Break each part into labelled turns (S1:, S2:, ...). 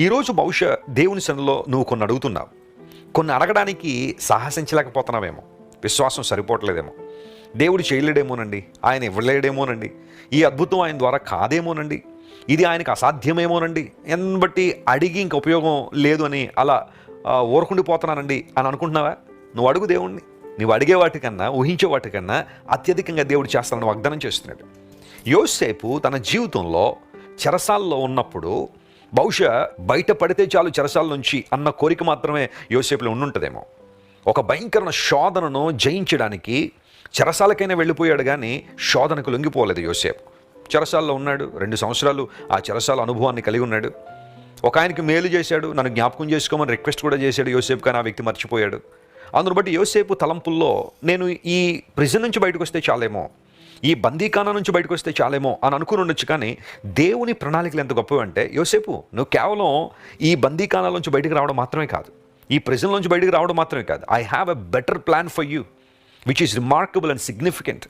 S1: ఈరోజు బహుశా దేవుని సన్నిలో నువ్వు కొన్ని అడుగుతున్నావు. కొన్ని అడగడానికి సాహసించలేకపోతున్నావేమో. విశ్వాసం సరిపోవట్లేదేమో. దేవుడు చేయలేడేమోనండి ఆయన ఇవ్వలేడేమోనండి ఈ అద్భుతం ఆయన ద్వారా కాదేమోనండి ఇది ఆయనకు అసాధ్యమేమోనండి ఎన్ని బట్టి అడిగి ఇంక ఉపయోగం లేదు అని అలా ఊరుకుండిపోతున్నానండి ఊరకుండిపోతున్నానండి అని అనుకుంటున్నావా? నువ్వు అడుగు దేవుణ్ణి. నువ్వు అడిగే వాటికన్నా ఊహించే వాటికన్నా అత్యధికంగా దేవుడు చేస్తానని వాగ్దానం చేస్తున్నాడు. యోసేపు తన జీవితంలో చెరసాల్లో ఉన్నప్పుడు బహుశా బయట పడితే చాలు చెరసాల నుంచి అన్న కోరిక మాత్రమే యోసేపులో ఉండుంటుందేమో. ఒక భయంకరమైన శోధనను జయించడానికి చెరసాలకైనా వెళ్ళిపోయాడు కానీ శోధనకు లొంగిపోలేదు యోసేపు. చెరసాల్లో ఉన్నాడు రెండు సంవత్సరాలు ఆ చెరసాల అనుభవాన్ని కలిగి ఉన్నాడు. ఒక ఆయనకి మేలు చేశాడు నన్ను జ్ఞాపకం చేసుకోమని రిక్వెస్ట్ కూడా చేశాడు యోసేపు కానీ ఆ వ్యక్తి మర్చిపోయాడు. అందును బట్టి యోసేపు తలంపుల్లో నేను ఈ ప్రిజన్ నుంచి బయటకు వస్తే చాలేమో ఈ బందీఖానా నుంచి బయటకు వస్తే చాలేమో అని అనుకుని ఉండొచ్చు కానీ దేవుని ప్రణాళికలు ఎంత గొప్పవి అంటే యోసేపు నువ్వు కేవలం ఈ బందీఖానాల నుంచి బయటకు రావడం మాత్రమే కాదు. ఈ ప్రిజన్ నుంచి బయటకు రావడం మాత్రమే కాదు. I have a better plan for you which is remarkable and significant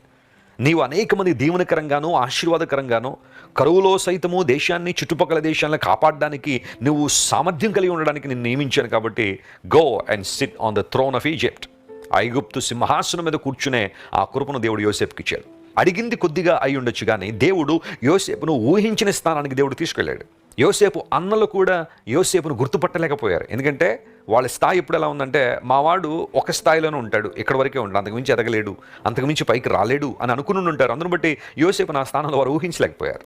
S1: నీవు అనేక మంది దీవెనకరంగాను ఆశీర్వాదకరంగాను కరువులో సైతము దేశాన్ని చుట్టుపక్కల దేశాలను కాపాడడానికి నువ్వు సామర్థ్యం కలిగి ఉండడానికి నేను నియమించాను కాబట్టి go and sit on the throne of Egypt ఐగుప్తు సింహాసనం మీద కూర్చునే ఆ కృపను దేవుడు యోసేపుకి ఇచ్చాడు. అడిగింది కొద్దిగా అయి ఉండొచ్చు కానీ దేవుడు యోసేపును ఊహించిన స్థానానికి దేవుడు తీసుకెళ్ళాడు. యోసేపు అన్నలు కూడా యోసేపును గుర్తుపట్టలేకపోయారు. ఎందుకంటే వాళ్ళ స్థాయి ఇప్పుడు ఎలా ఉందంటే మావాడు ఒక స్థాయిలోనే ఉంటాడు ఇక్కడ వరకే ఉంటాడు అంతకుమించి ఎదగలేడు అంతకుమించి పైకి రాలేడు అని అనుకుని ఉంటారు. అందును బట్టి యోసేపు నా స్థానంలో వారు ఊహించలేకపోయారు.